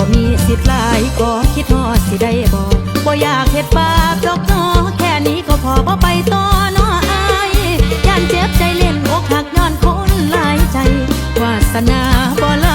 บ่มีสิทธิ์ลายก็คิดฮอดสิได้บ่บ่อยากเฮ็ดบาปดอกนอแค่นี้ก็พอบ่ไปต่อน้ออายย่านเจ็บใจเล่นอกหักย้อนคนหลายใจวาสนาบ่